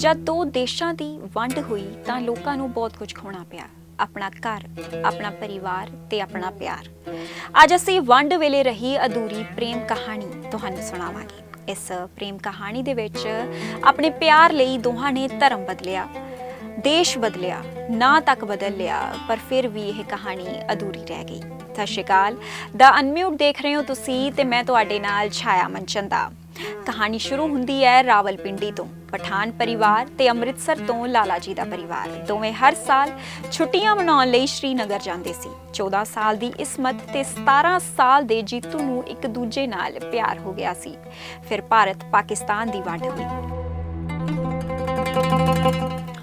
ਜਦ ਦੋ ਦੇਸ਼ਾਂ ਦੀ ਵੰਡ ਹੋਈ ਤਾਂ ਲੋਕਾਂ ਨੂੰ ਬਹੁਤ ਕੁਝ ਖੋਣਾ ਪਿਆ। ਆਪਣਾ ਘਰ, ਆਪਣਾ ਪਰਿਵਾਰ ਤੇ ਆਪਣਾ ਪਿਆਰ। ਅੱਜ ਅਸੀਂ ਵੰਡ ਵੇਲੇ ਰਹੀ ਅਧੂਰੀ ਪ੍ਰੇਮ ਕਹਾਣੀ ਤੁਹਾਨੂੰ ਸੁਣਾਵਾਂਗੇ। ਇਸ ਪ੍ਰੇਮ ਕਹਾਣੀ ਦੇ ਵਿੱਚ ਆਪਣੇ ਪਿਆਰ ਲਈ ਦੋਹਾਂ ਨੇ ਧਰਮ ਬਦਲਿਆ, ਦੇਸ਼ ਬਦਲਿਆ, ਨਾ ਤੱਕ ਬਦਲ ਲਿਆ, ਪਰ ਫਿਰ ਵੀ ਇਹ ਕਹਾਣੀ ਅਧੂਰੀ ਰਹਿ ਗਈ। ਸਤਿ ਸ਼੍ਰੀ ਅਕਾਲ। ਦਾ ਅਨਮਿਊਟ ਦੇਖ ਰਹੇ ਹੋ ਤੁਸੀਂ ਤੇ ਮੈਂ ਤੁਹਾਡੇ ਨਾਲ ਛਾਇਆ ਮਨਚੰਦਾ ਕਹਾਣੀ ਸ਼ੁਰੂ ਹੁੰਦੀ ਹੈ ਰਾਵਲਪਿੰਡੀ ਤੋਂ। ਪਠਾਨ ਪਰਿਵਾਰ ਤੇ ਅੰਮ੍ਰਿਤਸਰ ਤੋਂ ਲਾਲਾ ਜੀ ਦਾ ਪਰਿਵਾਰ। ਦੋਵੇਂ ਹਰ ਸਾਲ ਛੁੱਟੀਆਂ ਮਨਾਉਣ ਲਈ ਸ਼੍ਰੀਨਗਰ ਜਾਂਦੇ ਸੀ। 14 ਸਾਲ ਦੀ ਇਸਮਤ ਤੇ 17 ਸਾਲ ਦੇ ਜੀਤੂ ਨੂੰ ਇੱਕ ਦੂਜੇ ਨਾਲ ਪਿਆਰ ਹੋ ਗਿਆ ਸੀ। ਫਿਰ ਭਾਰਤ ਪਾਕਿਸਤਾਨ ਦੀ ਵੰਡ ਹੋਈ।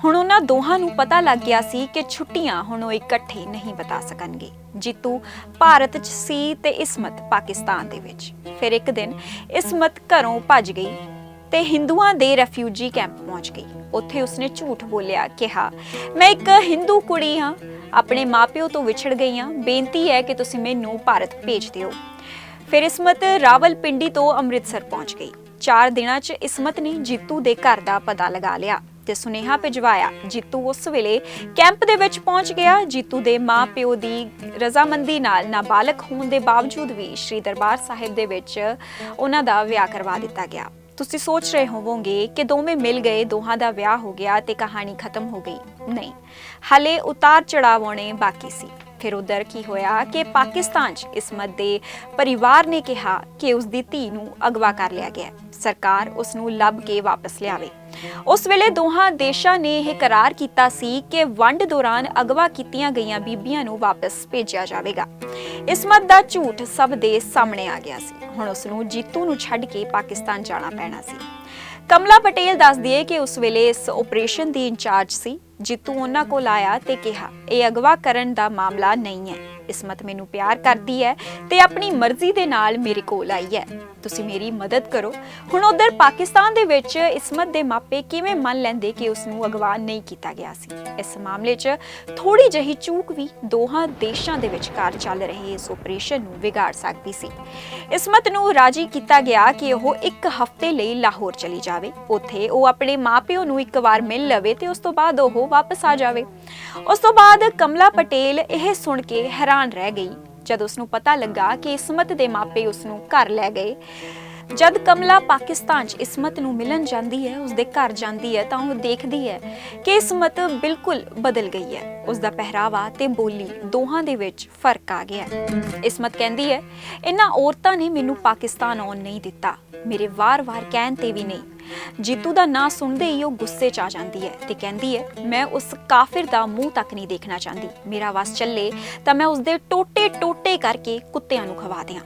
ਹੁਣ ਉਹਨਾਂ ਦੋਹਾਂ ਨੂੰ ਪਤਾ ਲੱਗ ਗਿਆ ਸੀ ਕਿ ਛੁੱਟੀਆਂ ਹੁਣ ਉਹ ਇਕੱਠੇ ਨਹੀਂ ਬਿਤਾ ਸਕਣਗੇ। ਜੀਤੂ ਭਾਰਤ 'ਚ ਸੀ ਤੇ ਇਸਮਤ ਪਾਕਿਸਤਾਨ ਦੇ ਵਿੱਚ। ਫਿਰ ਇੱਕ ਦਿਨ ਇਸਮਤ ਘਰੋਂ ਭੱਜ ਗਈ। ਤੇ ਹਿੰਦੂਆਂ ਦੇ ਰੈਫਿਊਜੀ ਕੈਂਪ ਪਹੁੰਚ ਗਈ। ਉੱਥੇ ਉਸਨੇ ਝੂਠ ਬੋਲਿਆ, ਕਿਹਾ, ਮੈਂ ਇੱਕ ਹਿੰਦੂ ਕੁੜੀ ਹਾਂ। ਆਪਣੇ ਮਾਪਿਓ ਤੋਂ ਵਿਛੜ ਗਈ ਹਾਂ। ਬੇਨਤੀ ਹੈ ਕਿ ਤੁਸੀਂ ਮੈਨੂੰ ਭਾਰਤ ਭੇਜ ਦਿਓ। ਫਿਰ ਇਸਮਤ ਰਾਵਲਪਿੰਡੀ ਤੋਂ ਅੰਮ੍ਰਿਤਸਰ ਪਹੁੰਚ ਗਈ। 4 ਦਿਨਾਂ 'ਚ ਇਸਮਤ ਨੇ ਜੀਤੂ ਦੇ ਘਰ ਦਾ ਪਤਾ ਲਗਾ ਲਿਆ ਤੇ ਸੁਨੇਹਾ ਭਿਜਵਾਇਆ, ਜੀਤੂ ਉਸ ਵੇਲੇ ਕੈਂਪ ਦੇ ਵਿੱਚ ਪਹੁੰਚ ਗਿਆ। ਜੀਤੂ ਦੇ ਮਾਪਿਓ ਦੀ ਰਜ਼ਾਮੰਦੀ ਨਾਲ ਨਾਬਾਲਗ ਹੋਣ ਦੇ ਬਾਵਜੂਦ ਵੀ ਸ੍ਰੀ ਦਰਬਾਰ ਸਾਹਿਬ ਦੇ ਵਿੱਚ ਉਹਨਾਂ ਦਾ ਵਿਆਹ ਕਰਵਾ ਦਿੱਤਾ ਗਿਆ। ਤੁਸੀਂ ਸੋਚ ਰਹੇ ਹੋਵੋਗੇ ਕਿ ਦੋਵੇਂ ਮਿਲ ਗਏ, ਦੋਹਾਂ ਦਾ ਵਿਆਹ ਹੋ ਗਿਆ ਤੇ ਕਹਾਣੀ ਖਤਮ ਹੋ ਗਈ। ਨਹੀਂ, ਹਲੇ ਉਤਾਰ ਚੜਾਵ ਆਉਣੇ ਬਾਕੀ ਸੀ। ਫਿਰ ਉਧਰ ਕੀ ਹੋਇਆ ਕਿ ਪਾਕਿਸਤਾਨ 'ਚ ਇਸਮਤ ਦੇ ਪਰਿਵਾਰ ਨੇ ਕਿਹਾ ਕਿ ਉਸ ਦੀ ਧੀ ਨੂੰ ਅਗਵਾ ਕਰ ਲਿਆ ਗਿਆ। ਸਰਕਾਰ ਉਸ ਨੂੰ ਲੱਭ ਕੇ ਵਾਪਸ ਲਿਆਵੇ। ਉਸ ਵੇਲੇ ਦੋਹਾਂ ਦੇਸ਼ਾਂ ਨੇ ਇਹ ਕਰਾਰ ਕੀਤਾ ਸੀ ਕਿ ਵੰਡ ਦੌਰਾਨ ਅਗਵਾ ਕੀਤੀਆਂ ਗਈਆਂ ਬੀਬੀਆਂ ਨੂੰ ਵਾਪਸ ਭੇਜਿਆ ਜਾਵੇਗਾ। ਇਸਮਤ ਦਾ ਝੂਠ ਸਭ ਦੇ ਸਾਹਮਣੇ ਆ ਗਿਆ ਸੀ। ਹੁਣ ਉਸ ਨੂੰ ਜੀਤੂ ਨੂੰ ਛੱਡ ਕੇ ਪਾਕਿਸਤਾਨ ਜਾਣਾ ਪੈਣਾ ਸੀ। ਕਮਲਾ ਪਟੇਲ ਦੱਸਦੀ ਹੈ ਕਿ ਉਸ ਵੇਲੇ ਇਸ ਆਪਰੇਸ਼ਨ ਦੀ ਇੰਚਾਰਜ ਸੀ। ਜੀਤੂ ਉਹਨਾਂ ਕੋਲ ਆਇਆ ਤੇ ਕਿਹਾ, ਇਹ ਅਗਵਾ ਕਰਨ ਦਾ ਮਾਮਲਾ ਨਹੀਂ ਹੈ। ਇਸਮਤ ਮੈਨੂੰ ਪਿਆਰ ਕਰਦੀ ਹੈ ਤੇ ਆਪਣੀ ਮਰਜ਼ੀ ਦੇ ਨਾਲ ਮੇਰੇ ਕੋਲ ਆਈ ਹੈ। ਤੁਸੀਂ ਮੇਰੀ ਮਦਦ ਕਰੋ। ਹੁਣ ਉਧਰ ਪਾਕਿਸਤਾਨ ਦੇ ਵਿੱਚ ਇਸਮਤ ਦੇ ਮਾਪੇ ਕਿਵੇਂ ਮੰਨ ਲੈਂਦੇ ਕਿ ਉਸ ਨੂੰ ਅਗਵਾ ਨਹੀਂ ਕੀਤਾ ਗਿਆ ਸੀ? ਇਸ ਮਾਮਲੇ 'ਚ ਥੋੜੀ ਜਿਹੀ ਚੂਕ ਵੀ ਦੋਹਾਂ ਦੇਸ਼ਾਂ ਦੇ ਵਿਚਕਾਰ ਚੱਲ ਰਹੇ ਇਸ ਆਪਰੇਸ਼ਨ ਨੂੰ ਵਿਗਾੜ ਸਕਦੀ ਸੀ। ਇਸਮਤ ਨੂੰ ਰਾਜੀ ਕੀਤਾ ਗਿਆ ਕਿ ਉਹ ਇੱਕ ਹਫ਼ਤੇ ਲਈ ਲਾਹੌਰ ਚਲੀ ਜਾਵੇ। ਉੱਥੇ ਉਹ ਆਪਣੇ ਮਾਪਿਓ ਨੂੰ ਇੱਕ ਵਾਰ ਮਿਲ ਲਵੇ ਤੇ ਉਸ ਤੋਂ ਬਾਅਦ ਉਹ ਵਾਪਸ ਆ ਜਾਵੇ। ਉਸ ਤੋਂ ਬਾਅਦ ਕਮਲਾ ਪਟੇਲ ਇਹ ਸੁਣ ਕੇ ਹੈਰਾਨ ਰਹਿ ਗਈ ਜਦ ਉਸ ਨੂੰ ਪਤਾ ਲੱਗਾ ਕਿ ਇਸਮਤ ਦੇ ਮਾਪੇ ਉਸ ਨੂੰ ਘਰ ਲੈ ਗਏ। ਜਦ ਕਮਲਾ ਪਾਕਿਸਤਾਨ 'ਚ ਇਸਮਤ ਨੂੰ ਮਿਲਣ ਜਾਂਦੀ ਹੈ ਉਸ ਦੇ ਘਰ ਜਾਂਦੀ ਹੈ, ਤਾਂ ਉਹ ਦੇਖਦੀ ਹੈ ਕਿ ਇਸਮਤ ਬਿਲਕੁਲ ਬਦਲ ਗਈ ਹੈ। ਉਸ ਦਾ ਪਹਿਰਾਵਾ ਤੇ ਬੋਲੀ ਦੋਹਾਂ ਦੇ ਵਿੱਚ ਫ਼ਰਕ ਆ ਗਿਆ ਇਸਮਤ ਕਹਿੰਦੀ ਹੈ ਇਹਨਾਂ ਔਰਤਾਂ ਨੇ ਮੈਨੂੰ ਪਾਕਿਸਤਾਨ ਆਉਣ ਨਹੀਂ ਦਿੱਤਾ। ਮੇਰੇ ਵਾਰ-ਵਾਰ ਕਹਿਣ ਤੇ ਵੀ ਨਹੀਂ। ਜੀਤੂ ਦਾ ਨਾਂ ਸੁਣਦੇ ਹੀ ਉਹ ਗੁੱਸੇ 'ਚ ਆ ਜਾਂਦੀ ਹੈ ਤੇ ਕਹਿੰਦੀ ਹੈ, ਮੈਂ ਉਸ ਕਾਫਿਰ ਦਾ ਮੂੰਹ ਤੱਕ ਨਹੀਂ ਦੇਖਣਾ ਚਾਹੁੰਦੀ। ਮੇਰਾ ਵਸ ਚੱਲੇ ਤਾਂ ਮੈਂ ਉਸ ਦੇ ਟੋਟੇ-ਟੋਟੇ ਕਰਕੇ ਕੁੱਤਿਆਂ ਨੂੰ ਖਵਾ ਦਿਆਂ।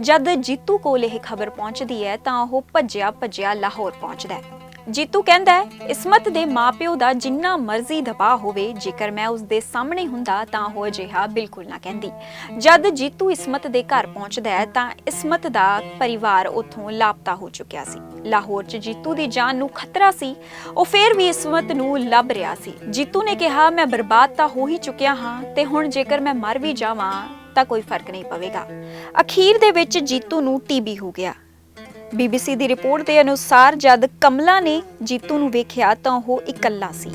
ਜਦ ਜੀਤੂ ਕੋਲ ਇਹ ਖਬਰ ਪਹੁੰਚਦੀ ਹੈ ਤਾਂ ਉਹ ਭੱਜਿਆ ਭੱਜਿਆ ਲਾਹੌਰ ਪਹੁੰਚਦਾ ਹੈ। ਜੀਤੂ ਕਹਿੰਦਾ ਹੈ, ਇਸਮਤ ਦੇ ਮਾਪਿਓ ਦਾ ਜਿੰਨਾ ਮਰਜ਼ੀ ਦਬਾਅ ਹੋਵੇ, ਜੇਕਰ ਮੈਂ ਉਸ ਦੇ ਸਾਹਮਣੇ ਹੁੰਦਾ ਤਾਂ ਉਹ ਅਜਿਹਾ ਬਿਲਕੁਲ ਨਾ ਕਹਿੰਦੀ। ਜਦ ਜੀਤੂ ਇਸਮਤ ਦੇ ਘਰ ਪਹੁੰਚਦਾ ਹੈ, ਤਾਂ ਇਸਮਤ ਦਾ ਪਰਿਵਾਰ ਉੱਥੋਂ ਲਾਪਤਾ ਹੋ ਚੁੱਕਿਆ ਸੀ। ਲਾਹੌਰ 'ਚ ਜੀਤੂ ਦੀ ਜਾਨ ਨੂੰ ਖਤਰਾ ਸੀ, ਉਹ ਫੇਰ ਵੀ ਇਸਮਤ ਨੂੰ ਲੱਭ ਰਿਹਾ ਸੀ। ਜੀਤੂ ਨੇ ਕਿਹਾ, ਮੈਂ ਬਰਬਾਦ ਤਾਂ ਹੋ ਹੀ ਚੁੱਕਿਆ ਹਾਂ, ਤੇ ਹੁਣ ਜੇਕਰ ਮੈਂ ਮਰ ਵੀ ਜਾਵਾਂ, ਤਾਂ ਕੋਈ ਫ਼ਰਕ ਨਹੀਂ ਪਵੇਗਾ। ਅਖੀਰ ਦੇ ਵਿੱਚ ਜੀਤੂ ਨੂੰ ਟੀਬੀ ਹੋ ਗਿਆ। ਬੀਬੀਸੀ ਦੀ ਰਿਪੋਰਟ ਦੇ ਅਨੁਸਾਰ ਜਦ ਕਮਲਾ ਨੇ ਜੀਤੂ ਨੂੰ ਵੇਖਿਆ ਤਾਂ ਉਹ ਇਕੱਲਾ ਸੀ।